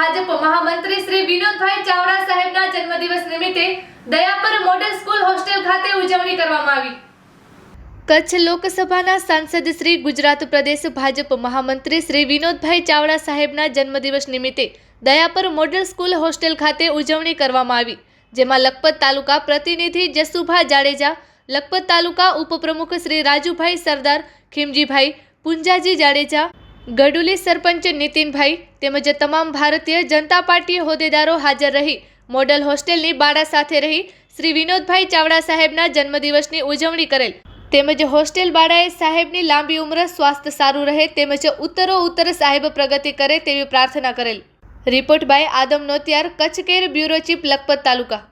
ભાજપ મહામંત્રી શ્રી વિનોદભાઈ ચાવડા સાહેબના જન્મદિવસ નિમિત્તે દયાપર મોડલ સ્કૂલ હોસ્ટેલ ખાતે ઉજવણી કરવામાં આવી. કચ્છ લોકસભાના સાંસદ શ્રી ગુજરાત પ્રદેશ ભાજપ મહામંત્રી શ્રી વિનોદભાઈ ચાવડા સાહેબના જન્મદિવસ નિમિત્તે દયાપર મોડલ સ્કૂલ હોસ્ટેલ ખાતે ઉજવણી કરવામાં આવી, જેમાં લખપત તાલુકા પ્રતિનિધિ જસુભા જાડેજા, લખપત તાલુકા ઉપપ્રમુખ શ્રી રાજુભાઈ સરદાર, ખીમજીભાઈ પુંજાજી જાડેજા ગડુલી સરપંચ નીતિનભાઈ તેમજ તમામ ભારતીય જનતા પાર્ટી હોદ્દેદારો હાજર રહી, મોડલ હોસ્ટેલની બાળા સાથે રહી, શ્રી વિનોદભાઈ ચાવડા સાહેબના જન્મદિવસની ઉજવણી કરેલ. તેમજ હોસ્ટેલ બાળાએ સાહેબની લાંબી ઉંમર, સ્વાસ્થ્ય સારું રહે તેમજ ઉત્તરો ઉત્તર સાહેબ પ્રગતિ કરે તેવી પ્રાર્થના કરેલ. Report by Adam Notiyar Kutch care bureau chief Lakhpat taluka.